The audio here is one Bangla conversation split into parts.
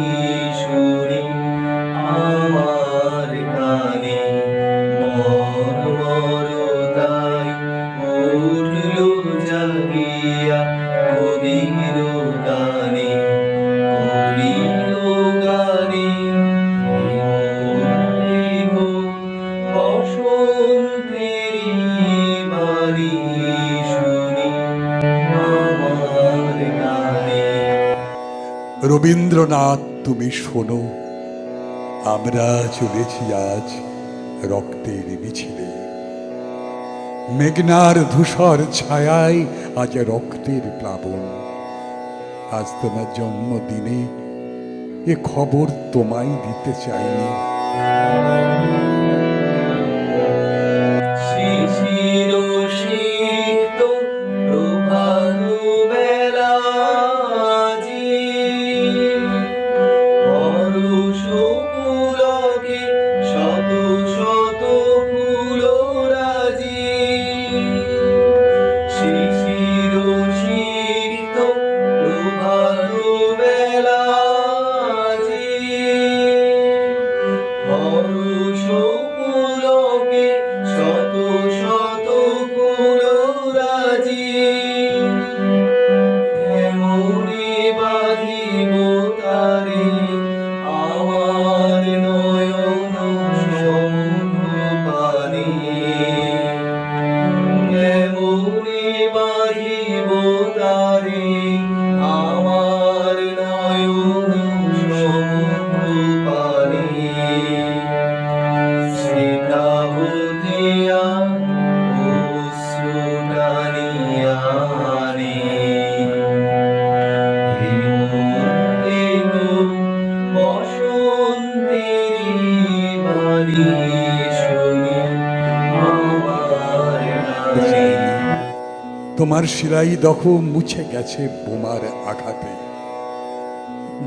কিশোরী আমার কানে মর মর তাই উঠল জাগিয়া কবি রবীন্দ্রনাথ, তুমি শোনো। আমরা চলেছি আজ রক্তের মিছিলে। মেঘনার ধূসর ছায়ায় আজ রক্তের প্লাবন। আজ তোমার জন্মদিনে এ খবর তোমায় দিতে চাইনি। তোমার শিলাই দখ মুছে গেছে বোমার আঘাতে।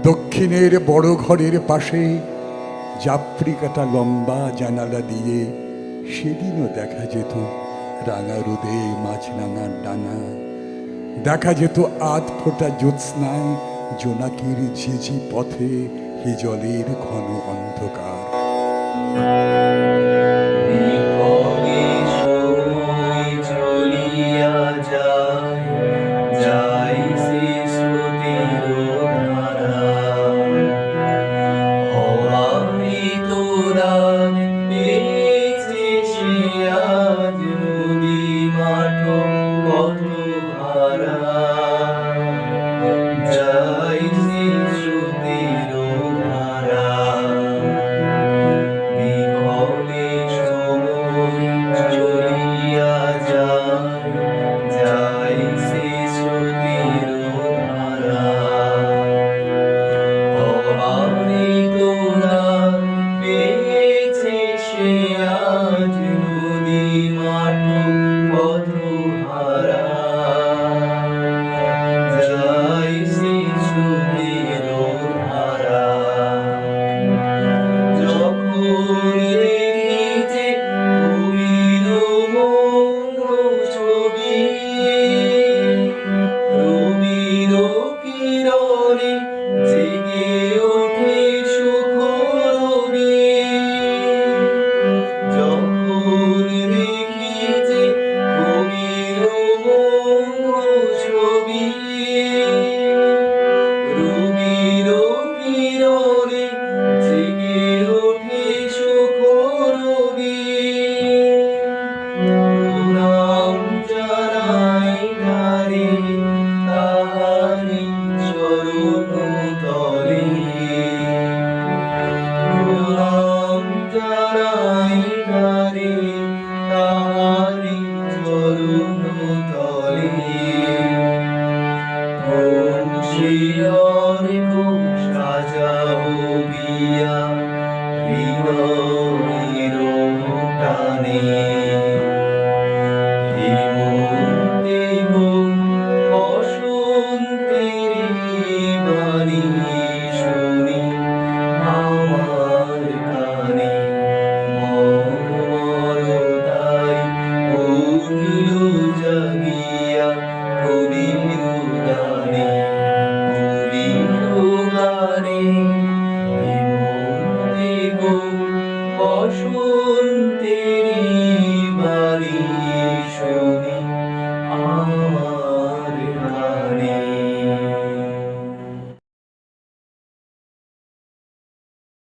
দক্ষিণের বড় ঘরের পাশে জাপড়ি কাটা লম্বা জানালা দিয়ে সেদিনও দেখা যেত রাঙা রোদে মাছরাঙার ডানা। দেখা যেত আধ ফোটা জ্যোৎস্নায় জোনাকির ঝিঝি পথে হিজলের ঘন অন্ধকার।